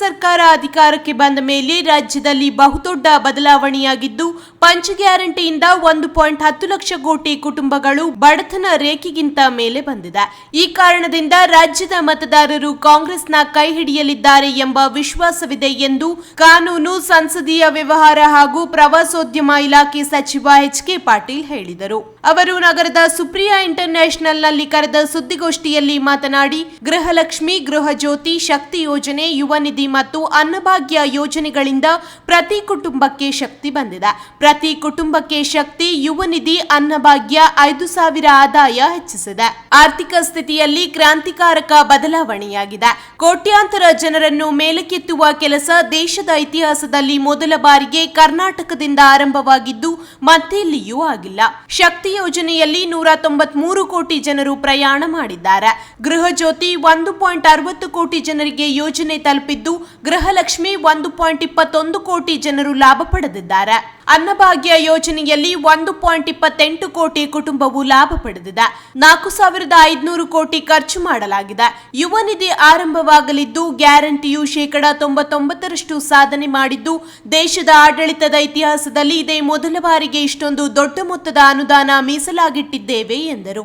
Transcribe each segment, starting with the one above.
ಸರ್ಕಾರ ಅಧಿಕಾರಕ್ಕೆ ಬಂದ ಮೇಲೆ ರಾಜ್ಯದಲ್ಲಿ ಬಹುದೊಡ್ಡ ಬದಲಾವಣೆಯಾಗಿದ್ದು, ಪಂಚ ಗ್ಯಾರಂಟಿಯಿಂದ ಒಂದು ಪಾಯಿಂಟ್ ಹತ್ತು ಲಕ್ಷ ಕೋಟಿ ಕುಟುಂಬಗಳು ಬಡತನ ರೇಖೆಗಿಂತ ಮೇಲೆ ಬಂದಿದೆ. ಈ ಕಾರಣದಿಂದ ರಾಜ್ಯದ ಮತದಾರರು ಕಾಂಗ್ರೆಸ್ನ ಕೈ ಹಿಡಿಯಲಿದ್ದಾರೆ ಎಂಬ ವಿಶ್ವಾಸವಿದೆ ಎಂದು ಕಾನೂನು, ಸಂಸದೀಯ ವ್ಯವಹಾರ ಹಾಗೂ ಪ್ರವಾಸೋದ್ಯಮ ಇಲಾಖೆ ಸಚಿವ ಎಚ್ ಕೆ ಪಾಟೀಲ್ ಹೇಳಿದರು. ಅವರು ನಗರದ ಸುಪ್ರಿಯಾ ಇಂಟರ್ನ್ಯಾಷನಲ್ನಲ್ಲಿ ಕರೆದ ಸುದ್ದಿಗೋಷ್ಠಿಯಲ್ಲಿ ಮಾತನಾಡಿ, ಗೃಹಲಕ್ಷ್ಮಿ, ಗೃಹ ಜ್ಯೋತಿ, ಶಕ್ತಿ ಯೋಜನೆ ಯುವ ನಿಧಿ ಮತ್ತು ಅನ್ನಭಾಗ್ಯ ಯೋಜನೆಗಳಿಂದ ಪ್ರತಿ ಕುಟುಂಬಕ್ಕೆ ಶಕ್ತಿ ಬಂದಿದೆ. ಪ್ರತಿ ಕುಟುಂಬಕ್ಕೆ ಶಕ್ತಿ ಯುವ ನಿಧಿ ಅನ್ನಭಾಗ್ಯ ಐದು ಸಾವಿರ ಆದಾಯ ಹೆಚ್ಚಿಸಿದೆ. ಆರ್ಥಿಕ ಸ್ಥಿತಿಯಲ್ಲಿ ಕ್ರಾಂತಿಕಾರಕ ಬದಲಾವಣೆಯಾಗಿದೆ. ಕೋಟ್ಯಾಂತರ ಜನರನ್ನು ಮೇಲಕ್ಕೆತ್ತುವ ಕೆಲಸ ದೇಶದ ಇತಿಹಾಸದಲ್ಲಿ ಮೊದಲ ಬಾರಿಗೆ ಕರ್ನಾಟಕದಿಂದ ಆರಂಭವಾಗಿದ್ದು ಮತ್ತೆಲ್ಲಿಯೂ ಆಗಿಲ್ಲ. ಶಕ್ತಿ ಯೋಜನೆಯಲ್ಲಿ ನೂರ ತೊಂಬತ್ಮೂರು ಕೋಟಿ ಜನರು ಪ್ರಯಾಣ ಮಾಡಿದ್ದಾರೆ. ಗೃಹ ಜ್ಯೋತಿ ಒಂದು ಪಾಯಿಂಟ್ ಅರವತ್ತು ಕೋಟಿ ಜನರಿಗೆ ಯೋಜನೆ ತಲುಪಿದ್ದು ಗೃಹಲಕ್ಷ್ಮಿ ಒಂದು ಪಾಯಿಂಟ್ ಇಪ್ಪತ್ತೊಂದು ಕೋಟಿ ಜನರು ಲಾಭ ಪಡೆದಿದ್ದಾರೆ. ಅನ್ನಭಾಗ್ಯ ಯೋಜನೆಯಲ್ಲಿ ಒಂದು ಪಾಯಿಂಟ್ ಇಪ್ಪತ್ತೆಂಟು ಕೋಟಿ ಕುಟುಂಬವು ಲಾಭ ಪಡೆದಿದೆ. ನಾಲ್ಕು ಸಾವಿರದ ಐದುನೂರು ಕೋಟಿ ಖರ್ಚು ಮಾಡಲಾಗಿದೆ. ಯುವ ನಿಧಿ ಆರಂಭವಾಗಲಿದ್ದು ಗ್ಯಾರಂಟಿಯು ಶೇಕಡ ತೊಂಬತ್ತೊಂಬತ್ತರಷ್ಟು ಸಾಧನೆ ಮಾಡಿದ್ದು ದೇಶದ ಆಡಳಿತದ ಇತಿಹಾಸದಲ್ಲಿ ಇದೇ ಮೊದಲ ಬಾರಿಗೆ ಇಷ್ಟೊಂದು ದೊಡ್ಡ ಮೊತ್ತದ ಅನುದಾನ ಮೀಸಲಾಗಿಟ್ಟಿದ್ದೇವೆ ಎಂದರು.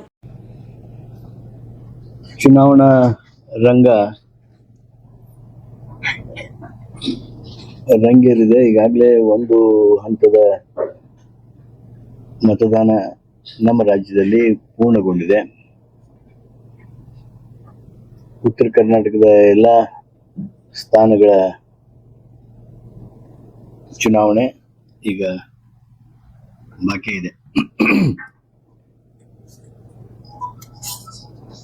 ಚುನಾವಣಾ ರಂಗ ರಂಗೇರಿದೆ. ಈಗಾಗಲೇ ಒಂದು ಹಂತದ ಮತದಾನ ನಮ್ಮ ರಾಜ್ಯದಲ್ಲಿ ಪೂರ್ಣಗೊಂಡಿದೆ. ಉತ್ತರ ಕರ್ನಾಟಕದ ಎಲ್ಲ ಸ್ಥಾನಗಳ ಚುನಾವಣೆ ಈಗ ಬಾಕಿ ಇದೆ.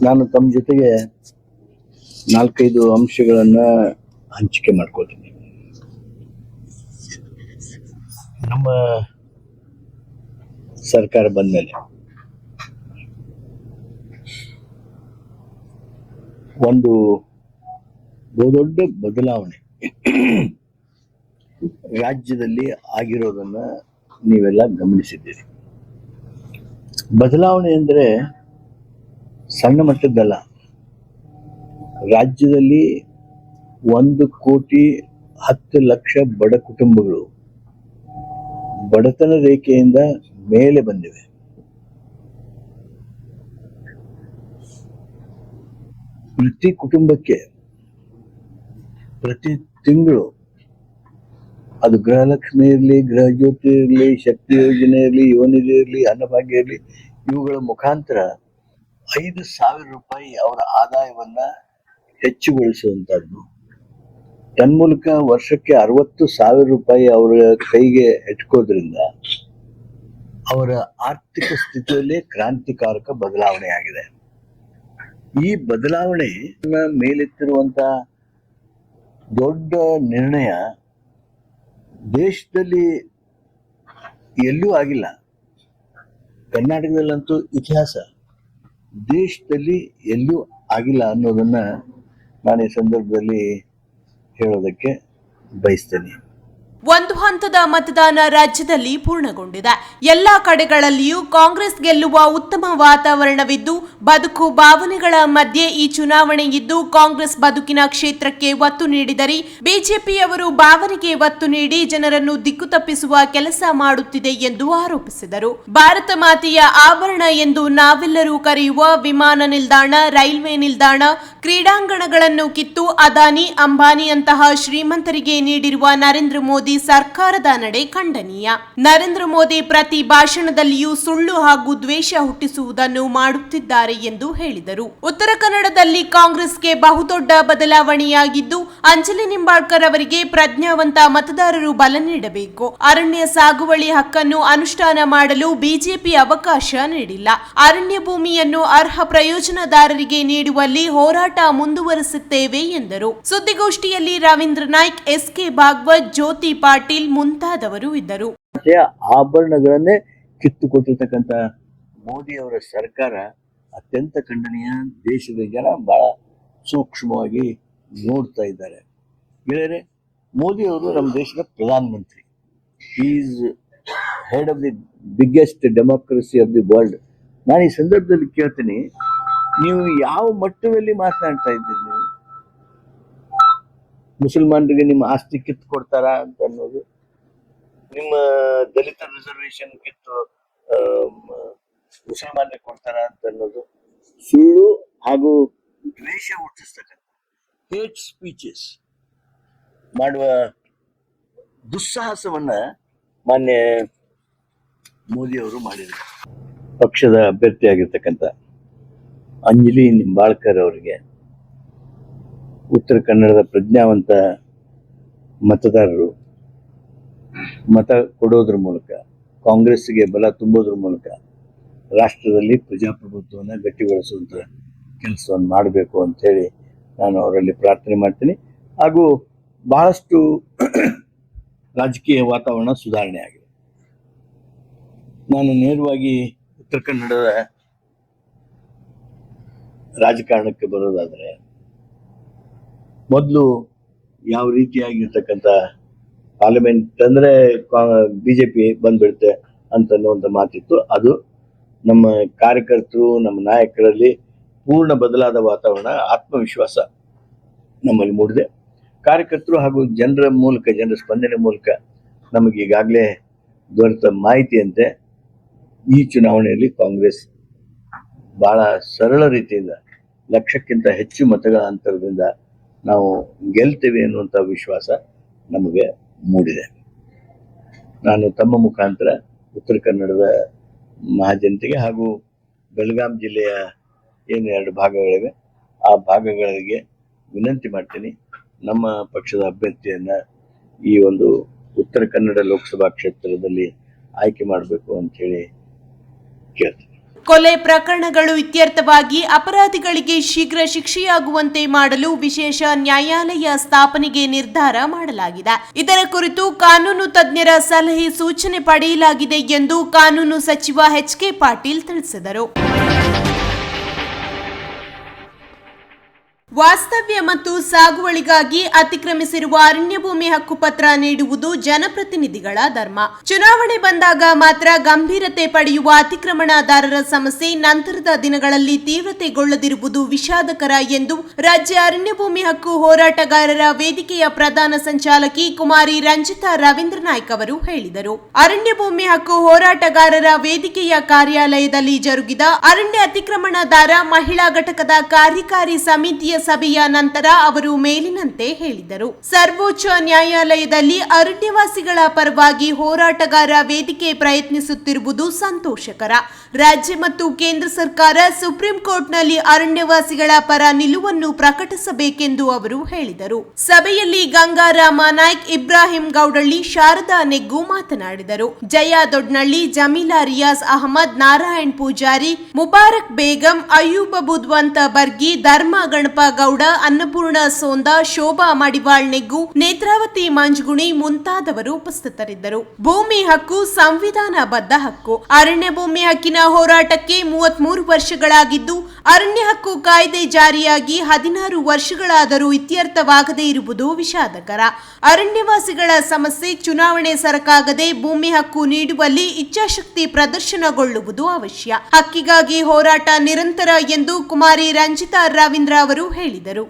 ನಾನು ತಮ್ಮ ಜೊತೆಗೆ ನಾಲ್ಕೈದು ಅಂಶಗಳನ್ನು ಹಂಚಿಕೆ ಮಾಡ್ಕೊಳ್ತೀನಿ. ನಮ್ಮ ಸರ್ಕಾರ ಬಂದ್ಮೇಲೆ ಒಂದು ಬಹುದೊಡ್ಡ ಬದಲಾವಣೆ ರಾಜ್ಯದಲ್ಲಿ ಆಗಿರೋದನ್ನ ನೀವೆಲ್ಲ ಗಮನಿಸಿದ್ದೀರಿ. ಬದಲಾವಣೆ ಅಂದ್ರೆ ಸಣ್ಣ ಮಟ್ಟದ್ದಲ್ಲ. ರಾಜ್ಯದಲ್ಲಿ ಒಂದು ಕೋಟಿ ಹತ್ತು ಲಕ್ಷ ಬಡ ಕುಟುಂಬಗಳು ಬಡತನ ರೇಖೆಯಿಂದ ಮೇಲೆ ಬಂದಿವೆ. ಪ್ರತಿ ಕುಟುಂಬಕ್ಕೆ ಪ್ರತಿ ತಿಂಗಳು ಅದು ಗೃಹಲಕ್ಷ್ಮಿ ಇರಲಿ, ಗೃಹ ಜ್ಯೋತಿ ಇರಲಿ, ಶಕ್ತಿ ಯೋಜನೆ ಇರಲಿ, ಯುವನಿಧಿ ಇರಲಿ, ಅನ್ನಭಾಗ್ಯ ಇರಲಿ, ಇವುಗಳ ಮುಖಾಂತರ ಐದು ಸಾವಿರ ರೂಪಾಯಿ ಅವರ ಆದಾಯವನ್ನ ಹೆಚ್ಚುಗೊಳಿಸುವಂತದ್ದು ತನ್ಮೂಲಕ ವರ್ಷಕ್ಕೆ ಅರವತ್ತು ಸಾವಿರ ರೂಪಾಯಿ ಅವರ ಕೈಗೆ ಎಟ್ಕೋದ್ರಿಂದ ಅವರ ಆರ್ಥಿಕ ಸ್ಥಿತಿಯಲ್ಲಿ ಕ್ರಾಂತಿಕಾರಕ ಬದಲಾವಣೆ ಆಗಿದೆ. ಈ ಬದಲಾವಣೆ ಮೇಲೆತ್ತಿರುವಂತ ದೊಡ್ಡ ನಿರ್ಣಯ ದೇಶದಲ್ಲಿ ಎಲ್ಲೂ ಆಗಿಲ್ಲ. ಕರ್ನಾಟಕದಲ್ಲಂತೂ ಇತಿಹಾಸ. ದೇಶದಲ್ಲಿ ಎಲ್ಲೂ ಆಗಿಲ್ಲ ಅನ್ನೋದನ್ನ ನಾನು ಈ ಸಂದರ್ಭದಲ್ಲಿ ಹೇಳೋದಕ್ಕೆ ಬಯಸ್ತೇನೆ. ಒಂದು ಹಂತದ ಮತದಾನ ರಾಜ್ಯದಲ್ಲಿ ಪೂರ್ಣಗೊಂಡಿದೆ. ಎಲ್ಲಾ ಕಡೆಗಳಲ್ಲಿಯೂ ಕಾಂಗ್ರೆಸ್ ಗೆಲ್ಲುವ ಉತ್ತಮ ವಾತಾವರಣವಿದ್ದು, ಬದುಕು ಭಾವನೆಗಳ ಮಧ್ಯೆ ಈ ಚುನಾವಣೆ ಇದ್ದು, ಕಾಂಗ್ರೆಸ್ ಬದುಕಿನ ಕ್ಷೇತ್ರಕ್ಕೆ ಒತ್ತು ನೀಡಿದರೆ ಬಿಜೆಪಿಯವರು ಭಾವನೆಗೆ ಒತ್ತು ನೀಡಿ ಜನರನ್ನು ದಿಕ್ಕು ತಪ್ಪಿಸುವ ಕೆಲಸ ಮಾಡುತ್ತಿದೆ ಎಂದು ಆರೋಪಿಸಿದರು. ಭಾರತ ಮಾತೆಯ ಆವರಣ ಎಂದು ನಾವೆಲ್ಲರೂ ಕರೆಯುವ ವಿಮಾನ ನಿಲ್ದಾಣ, ರೈಲ್ವೆ ನಿಲ್ದಾಣ, ಕ್ರೀಡಾಂಗಣಗಳನ್ನು ಕಿತ್ತು, ಅದಾನಿ, ಅಂಬಾನಿಯಂತಹ ಶ್ರೀಮಂತರಿಗೆ ನೀಡಿರುವ ನರೇಂದ್ರ ಮೋದಿ ಸರ್ಕಾರದ ನಡೆ ಖಂಡನೀಯ. ನರೇಂದ್ರ ಮೋದಿ ಪ್ರತಿ ಭಾಷಣದಲ್ಲಿಯೂ ಸುಳ್ಳು ಹಾಗೂ ದ್ವೇಷ ಹುಟ್ಟಿಸುವುದನ್ನು ಮಾಡುತ್ತಿದ್ದಾರೆ ಎಂದು ಹೇಳಿದರು. ಉತ್ತರ ಕನ್ನಡದಲ್ಲಿ ಕಾಂಗ್ರೆಸ್ಗೆ ಬಹುದೊಡ್ಡ ಬದಲಾವಣೆಯಾಗಿದ್ದು, ಅಂಜಲಿ ನಿಂಬಾಳ್ಕರ್ ಅವರಿಗೆ ಪ್ರಜ್ಞಾವಂತ ಮತದಾರರು ಬಲ ನೀಡಬೇಕು. ಅರಣ್ಯ ಸಾಗುವಳಿ ಹಕ್ಕನ್ನು ಅನುಷ್ಠಾನ ಮಾಡಲು ಬಿಜೆಪಿ ಅವಕಾಶ ನೀಡಿಲ್ಲ. ಅರಣ್ಯ ಭೂಮಿಯನ್ನು ಅರ್ಹ ಪ್ರಯೋಜನದಾರರಿಗೆ ನೀಡುವಲ್ಲಿ ಹೋರಾಟ ಮುಂದುವರಿಸುತ್ತೇವೆ ಎಂದರು. ಸುದ್ದಿಗೋಷ್ಠಿಯಲ್ಲಿ ರವೀಂದ್ರ ನಾಯ್ಕ್, ಎಸ್ಕೆ ಭಾಗವತ್, ಜ್ಯೋತಿ ಪಾಟೀಲ್ ಮುಂತಾದವರು ಇದ್ದರು. ಆಭರಣಗಳನ್ನೇ ಕಿತ್ತುಕೊಟ್ಟಿರ್ತಕ್ಕಂಥ ಮೋದಿ ಅವರ ಸರ್ಕಾರ ಅತ್ಯಂತ ಖಂಡನೀಯ ದೇಶದ ಜನ ಬಹಳ ಸೂಕ್ಷ್ಮವಾಗಿ ನೋಡ್ತಾ ಇದ್ದಾರೆ. ಗೆಳೆಯರೆ ಮೋದಿ ಅವರು ನಮ್ಮ ದೇಶದ ಪ್ರಧಾನಮಂತ್ರಿ. Is head of the biggest democracy of the world ನಾನು ಈ ಸಂದರ್ಭದಲ್ಲಿ ಕೇಳ್ತೀನಿ, ನೀವು ಯಾವ ಮಟ್ಟದಲ್ಲಿ ಮಾತನಾಡ್ತಾ ಇದ್ದೀರಿ ನೀವು? ಮುಸಲ್ಮಾನರಿಗೆ ನಿಮ್ಮ ಆಸ್ತಿ ಕಿತ್ತು ಕೊಡ್ತಾರಾ ಅಂತ ಅನ್ನೋದು. ನಿಮ್ಮ ದಲಿತ ರಿಸರ್ವೇಶನ್ ಕಿತ್ತು ಮುಸಲ್ಮಾನರಿಗೆ ಕೊಡ್ತಾರ ಅಂತ ಅನ್ನೋದು. ಸುಳ್ಳು ಹಾಗೂ ದ್ವೇಷ ಹುಟ್ಟಿಸ್ತಕ್ಕಂಥ ಹೇಟ್ ಸ್ಪೀಚಸ್ ಮಾಡುವ ದುಸ್ಸಾಹಸವನ್ನ ಮಾನ್ಯ ಮೋದಿ ಅವರು ಮಾಡಿದರು. ಪಕ್ಷದ ಅಭ್ಯರ್ಥಿಯಾಗಿರ್ತಕ್ಕಂಥ ಅಂಜಲಿ ನಿಂಬಾಳ್ಕರ್ ಅವರಿಗೆ ಉತ್ತರ ಕನ್ನಡದ ಪ್ರಜ್ಞಾವಂತ ಮತದಾರರು ಮತ ಕೊಡೋದ್ರ ಮೂಲಕ ಕಾಂಗ್ರೆಸ್ಗೆ ಬಲ ತುಂಬೋದ್ರ ಮೂಲಕ ರಾಷ್ಟ್ರದಲ್ಲಿ ಪ್ರಜಾಪ್ರಭುತ್ವವನ್ನು ಗಟ್ಟಿಗೊಳಿಸುವಂಥ ಕೆಲಸವನ್ನು ಮಾಡಬೇಕು ಅಂಥೇಳಿ ನಾನು ಅವರಲ್ಲಿ ಪ್ರಾರ್ಥನೆ ಮಾಡ್ತೀನಿ. ಹಾಗೂ ಬಹಳಷ್ಟು ರಾಜಕೀಯ ವಾತಾವರಣ ಸುಧಾರಣೆ ಆಗಿದೆ. ನಾನು ನೇರವಾಗಿ ಉತ್ತರ ಕನ್ನಡದ ರಾಜಕಾರಣಕ್ಕೆ ಬರೋದಾದರೆ ಮೊದಲು ಯಾವ ರೀತಿಯಾಗಿರ್ತಕ್ಕಂಥ ಪಾರ್ಲಿಮೆಂಟ್ ಅಂದರೆ ಬಿ ಜೆ ಪಿ ಬಂದ್ಬಿಡುತ್ತೆ ಅಂತನ್ನುವಂಥ ಮಾತಿತ್ತು. ಅದು ನಮ್ಮ ಕಾರ್ಯಕರ್ತರು, ನಮ್ಮ ನಾಯಕರಲ್ಲಿ ಪೂರ್ಣ ಬದಲಾದ ವಾತಾವರಣ, ಆತ್ಮವಿಶ್ವಾಸ ನಮ್ಮಲ್ಲಿ ಮೂಡಿದೆ. ಕಾರ್ಯಕರ್ತರು ಹಾಗೂ ಜನರ ಮೂಲಕ, ಜನರ ಸ್ಪಂದನೆ ಮೂಲಕ ನಮಗೆ ಈಗಾಗಲೇ ದೊರೆತ ಮಾಹಿತಿಯಂತೆ ಈ ಚುನಾವಣೆಯಲ್ಲಿ ಕಾಂಗ್ರೆಸ್ ಬಹಳ ಸರಳ ರೀತಿಯಿಂದ ಲಕ್ಷಕ್ಕಿಂತ ಹೆಚ್ಚು ಮತಗಳ ಅಂತರದಿಂದ ನಾವು ಗೆಲ್ತೇವೆ ಅನ್ನುವಂಥ ವಿಶ್ವಾಸ ನಮಗೆ ಮೂಡಿದೆ. ನಾನು ತಮ್ಮ ಮುಖಾಂತರ ಉತ್ತರ ಕನ್ನಡದ ಮಹಾಜನತೆಗೆ ಹಾಗೂ ಬೆಳಗಾಂ ಜಿಲ್ಲೆಯ ಏನು ಎರಡು ಭಾಗಗಳಿವೆ, ಆ ಭಾಗಗಳಿಗೆ ವಿನಂತಿ ಮಾಡ್ತೀನಿ. ನಮ್ಮ ಪಕ್ಷದ ಅಭ್ಯರ್ಥಿಯನ್ನ ಈ ಒಂದು ಉತ್ತರ ಕನ್ನಡ ಲೋಕಸಭಾ ಕ್ಷೇತ್ರದಲ್ಲಿ ಆಯ್ಕೆ ಮಾಡಬೇಕು ಅಂತ ಹೇಳಿ ಕೇಳ್ತೀನಿ. ಕೊಲೆ ಪ್ರಕರಣಗಳು ಇತ್ಯರ್ಥವಾಗಿ ಅಪರಾಧಿಗಳಿಗೆ ಶೀಘ್ರ ಶಿಕ್ಷೆಯಾಗುವಂತೆ ಮಾಡಲು ವಿಶೇಷ ನ್ಯಾಯಾಲಯ ಸ್ಥಾಪನೆಗೆ ನಿರ್ಧಾರ ಮಾಡಲಾಗಿದೆ. ಇದರ ಕುರಿತು ಕಾನೂನು ತಜ್ಞರ ಸಲಹೆ ಸೂಚನೆ ಪಡೆಯಲಾಗಿದೆ ಎಂದು ಕಾನೂನು ಸಚಿವ ಎಚ್ ಕೆ ಪಾಟೀಲ್ ತಿಳಿಸಿದರು. ವಾಸ್ತವ್ಯ ಮತ್ತು ಸಾಗುವಳಿಗಾಗಿ ಅತಿಕ್ರಮಿಸಿರುವ ಅರಣ್ಯ ಭೂಮಿ ಹಕ್ಕುಪತ್ರ ನೀಡುವುದು ಜನಪ್ರತಿನಿಧಿಗಳ ಧರ್ಮ. ಚುನಾವಣೆ ಬಂದಾಗ ಮಾತ್ರ ಗಂಭೀರತೆ ಪಡೆಯುವ ಅತಿಕ್ರಮಣದಾರರ ಸಮಸ್ಯೆ ನಂತರದ ದಿನಗಳಲ್ಲಿ ತೀವ್ರತೆಗೊಳ್ಳದಿರುವುದು ವಿಷಾದಕರ ಎಂದು ರಾಜ್ಯ ಅರಣ್ಯ ಭೂಮಿ ಹಕ್ಕು ಹೋರಾಟಗಾರರ ವೇದಿಕೆಯ ಪ್ರಧಾನ ಸಂಚಾಲಕಿ ಕುಮಾರಿ ರಂಜಿತಾ ರವೀಂದ್ರ ನಾಯ್ಕ ಅವರು ಹೇಳಿದರು. ಅರಣ್ಯ ಭೂಮಿ ಹಕ್ಕು ಹೋರಾಟಗಾರರ ವೇದಿಕೆಯ ಕಾರ್ಯಾಲಯದಲ್ಲಿ ಜರುಗಿದ ಅರಣ್ಯ ಅತಿಕ್ರಮಣದಾರ ಮಹಿಳಾ ಘಟಕದ ಕಾರ್ಯಕಾರಿ ಸಮಿತಿಯ ಸಭೆಯ ನಂತರ ಅವರು ಮೇಲಿನಂತೆ ಹೇಳಿದರು. ಸರ್ವೋಚ್ಚ ನ್ಯಾಯಾಲಯದಲ್ಲಿ ಅರಣ್ಯವಾಸಿಗಳ ಪರವಾಗಿ ಹೋರಾಟಗಾರ ವೇದಿಕೆ ಪ್ರಯತ್ನಿಸುತ್ತಿರುವುದು ಸಂತೋಷಕರ. ರಾಜ್ಯ ಮತ್ತು ಕೇಂದ್ರ ಸರ್ಕಾರ ಸುಪ್ರೀಂ ಕೋರ್ಟ್ನಲ್ಲಿ ಅರಣ್ಯವಾಸಿಗಳ ಪರ ನಿಲುವನ್ನು ಪ್ರಕಟಿಸಬೇಕೆಂದು ಅವರು ಹೇಳಿದರು. ಸಭೆಯಲ್ಲಿ ಗಂಗಾರಾಮ ನಾಯ್ಕ್, ಇಬ್ರಾಹಿಂ ಗೌಡಳ್ಳಿ, ಶಾರದಾ ನೆಗ್ಗು ಮಾತನಾಡಿದರು. ಜಯಾ ದೊಡ್ನಳ್ಳಿ, ಜಮೀಲಾ ರಿಯಾಜ್ ಅಹಮದ್, ನಾರಾಯಣ್ ಪೂಜಾರಿ, ಮುಬಾರಕ್ ಬೇಗಂ, ಅಯ್ಯೂಬ ಬುದ್ವಂತ ಬರ್ಗಿ, ಧರ್ಮ ಗಣಪ ಗೌಡ ಅನ್ನಪೂರ್ಣ ಸೋಂದ, ಶೋಭಾ ಮಡಿವಾಳ್ ನೆಗ್ಗು ನೇತ್ರಾವತಿ ಮಂಜುಗುಣಿ ಮುಂತಾದವರು ಉಪಸ್ಥಿತರಿದ್ದರು. ಭೂಮಿ ಹಕ್ಕು, ಸಂವಿಧಾನಬದ್ಧ ಹಕ್ಕು. ಅರಣ್ಯ ಭೂಮಿ ಹಕ್ಕಿನ ಹೋರಾಟಕ್ಕೆ ಮೂವತ್ಮೂರು ವರ್ಷಗಳಾಗಿದ್ದು, ಅರಣ್ಯ ಹಕ್ಕು ಕಾಯ್ದೆ ಜಾರಿಯಾಗಿ ಹದಿನಾರು ವರ್ಷಗಳಾದರೂ ಇತ್ಯರ್ಥವಾಗದೇ ಇರುವುದು ವಿಷಾದಕರ. ಅರಣ್ಯವಾಸಿಗಳ ಸಮಸ್ಯೆ ಚುನಾವಣೆ ಸರಕಾಗದೆ ಭೂಮಿ ಹಕ್ಕು ನೀಡುವಲ್ಲಿ ಇಚ್ಛಾಶಕ್ತಿ ಪ್ರದರ್ಶನಗೊಳ್ಳುವುದು ಅವಶ್ಯ. ಹಕ್ಕಿಗಾಗಿ ಹೋರಾಟ ನಿರಂತರ ಎಂದು ಕುಮಾರಿ ರಂಜಿತಾ ರವೀಂದ್ರ ಅವರು ಹೇಳಿದರು.